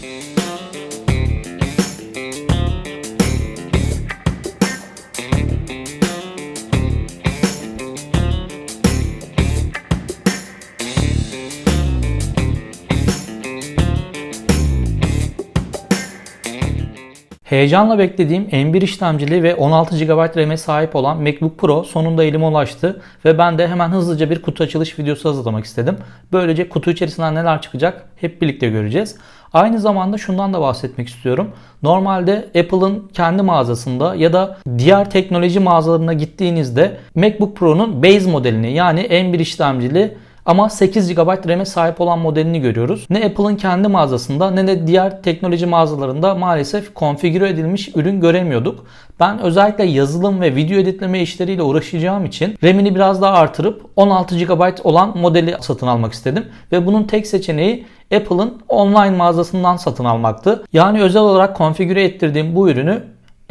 Thank you. Heyecanla beklediğim M1 işlemcili ve 16 GB RAM'e sahip olan MacBook Pro sonunda elime ulaştı ve ben de hemen hızlıca bir kutu açılış videosu hazırlamak istedim. Böylece kutu içerisinden neler çıkacak hep birlikte göreceğiz. Aynı zamanda şundan da bahsetmek istiyorum. Normalde Apple'ın kendi mağazasında ya da diğer teknoloji mağazalarına gittiğinizde MacBook Pro'nun base modelini yani M1 işlemcili ama 8 GB RAM'e sahip olan modelini görüyoruz. Ne Apple'ın kendi mağazasında ne de diğer teknoloji mağazalarında maalesef konfigüre edilmiş ürün göremiyorduk. Ben özellikle yazılım ve video editleme işleriyle uğraşacağım için RAM'ini biraz daha artırıp 16 GB olan modeli satın almak istedim. Ve bunun tek seçeneği Apple'ın online mağazasından satın almaktı. Yani özel olarak konfigüre ettirdiğim bu ürünü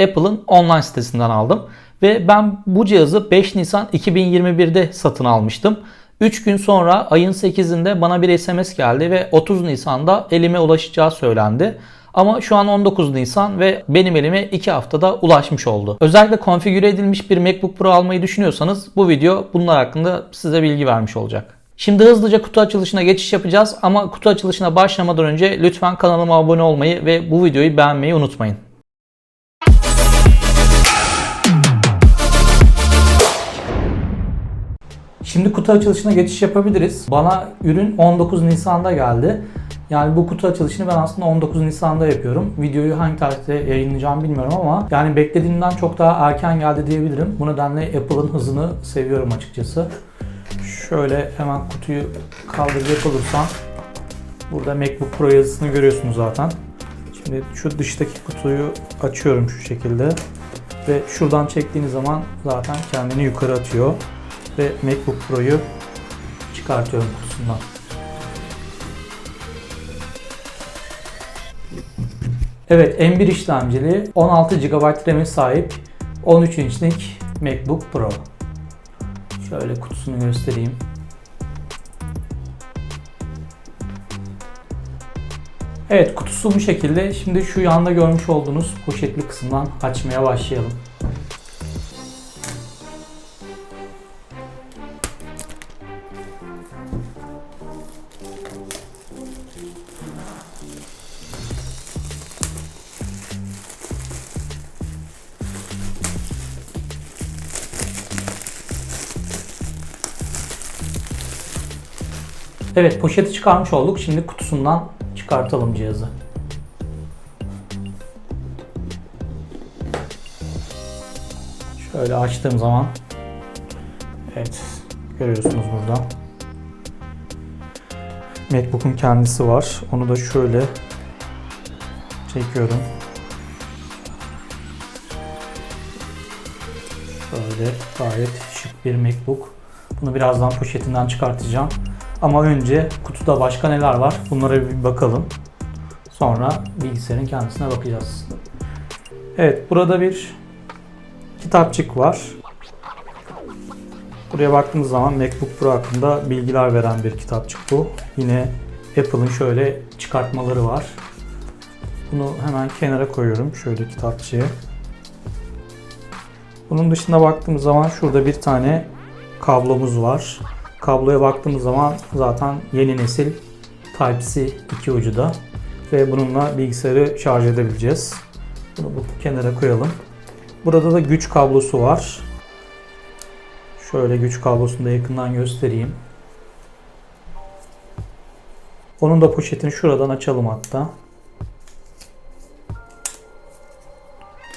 Apple'ın online sitesinden aldım. Ve ben bu cihazı 5 Nisan 2021'de satın almıştım. 3 gün sonra ayın 8'inde bana bir SMS geldi ve 30 Nisan'da elime ulaşacağı söylendi. Ama şu an 19 Nisan ve benim elime 2 haftada ulaşmış oldu. Özellikle konfigüre edilmiş bir MacBook Pro almayı düşünüyorsanız bu video bunlar hakkında size bilgi vermiş olacak. Şimdi hızlıca kutu açılışına geçiş yapacağız ama kutu açılışına başlamadan önce lütfen kanalıma abone olmayı ve bu videoyu beğenmeyi unutmayın. Şimdi kutu açılışına geçiş yapabiliriz. Bana ürün 19 Nisan'da geldi. Yani bu kutu açılışını ben aslında 19 Nisan'da yapıyorum. Videoyu hangi tarihte yayınlayacağımı bilmiyorum ama yani beklediğimden çok daha erken geldi diyebilirim. Bu nedenle Apple'ın hızını seviyorum açıkçası. Şöyle hemen kutuyu kaldıracak olursam burada MacBook Pro yazısını görüyorsunuz zaten. Şimdi şu dıştaki kutuyu açıyorum şu şekilde ve şuradan çektiğiniz zaman zaten kendini yukarı atıyor ve MacBook Pro'yu çıkartıyorum kutusundan. Evet M1 işlemcili 16 GB RAM'e sahip 13 inçlik MacBook Pro. Şöyle kutusunu göstereyim. Evet kutusu bu şekilde. Şimdi şu yanda görmüş olduğunuz poşetli kısımdan açmaya başlayalım. Evet poşeti çıkarmış olduk. Şimdi kutusundan çıkartalım cihazı. Şöyle açtığım zaman Evet görüyorsunuz burada. Macbook'un kendisi var. Onu da şöyle çekiyorum. Şöyle gayet şık bir Macbook. Bunu birazdan poşetinden çıkartacağım. Ama önce kutuda başka neler var bunlara bir bakalım. Sonra bilgisayarın kendisine bakacağız. Evet burada bir kitapçık var. Buraya baktığımız zaman MacBook Pro hakkında bilgiler veren bir kitapçık bu. Yine Apple'ın şöyle çıkartmaları var. Bunu hemen kenara koyuyorum şöyle kitapçığı. Bunun dışında baktığımız zaman şurada bir tane kablomuz var. Kabloya baktığımız zaman zaten yeni nesil Type-C iki ucu da ve bununla bilgisayarı şarj edebileceğiz. Bunu bu kenara koyalım. Burada da güç kablosu var. Şöyle güç kablosunu da yakından göstereyim. Onun da poşetini şuradan açalım hatta.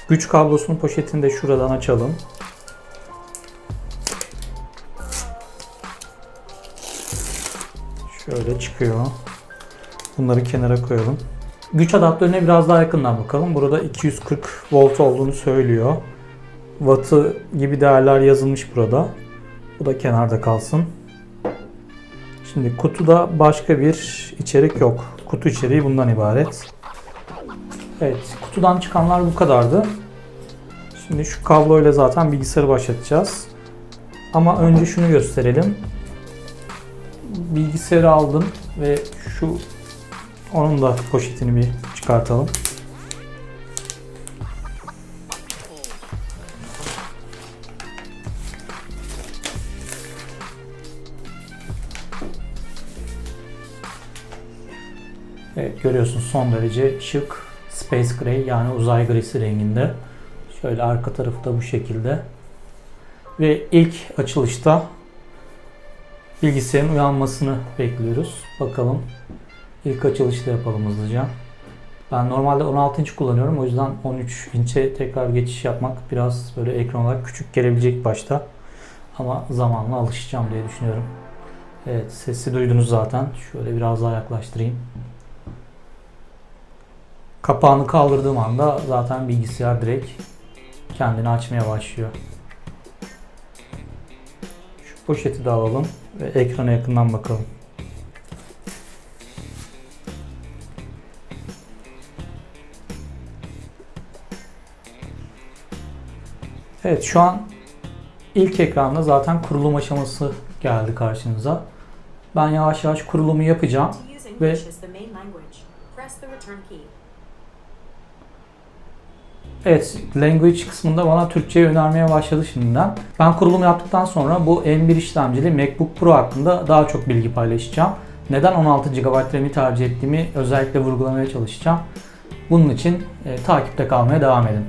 Güç kablosunun poşetini de şuradan açalım. Şöyle çıkıyor. Bunları kenara koyalım. Güç adaptörüne biraz daha yakından bakalım. Burada 240 volt olduğunu söylüyor. Wattı gibi değerler yazılmış burada. Bu da kenarda kalsın. Şimdi kutuda başka bir içerik yok. Kutu içeriği bundan ibaret. Evet, kutudan çıkanlar bu kadardı. Şimdi şu kabloyla zaten bilgisayarı başlatacağız. Ama önce şunu gösterelim bilgisayarı aldım ve şu Onun da poşetini bir çıkartalım. Evet görüyorsunuz son derece şık Space Gray yani uzay grisi renginde. Şöyle arka tarafı da bu şekilde. Ve ilk açılışta bilgisayarın uyanmasını bekliyoruz. Bakalım ilk açılışta yapalım hızlıca. Ben normalde 16 inç kullanıyorum. O yüzden 13 inçe tekrar geçiş yapmak biraz böyle ekran olarak küçük gelebilecek başta. Ama zamanla alışacağım diye düşünüyorum. Evet sesi duydunuz zaten. Şöyle biraz daha yaklaştırayım. Kapağını kaldırdığım anda zaten bilgisayar direkt kendini açmaya başlıyor. Şu poşeti de alalım ve ekrana yakından bakalım. Evet şu an ilk ekranda zaten kurulum aşaması geldi karşınıza. Ben yavaş yavaş kurulumu yapacağım. Ve- Evet, language kısmında bana Türkçe önermeye başladı şimdiden. Ben kurulum yaptıktan sonra bu M1 işlemcili MacBook Pro hakkında daha çok bilgi paylaşacağım. Neden 16 GB RAM'i tercih ettiğimi özellikle vurgulamaya çalışacağım. Bunun için e, takipte kalmaya devam edin.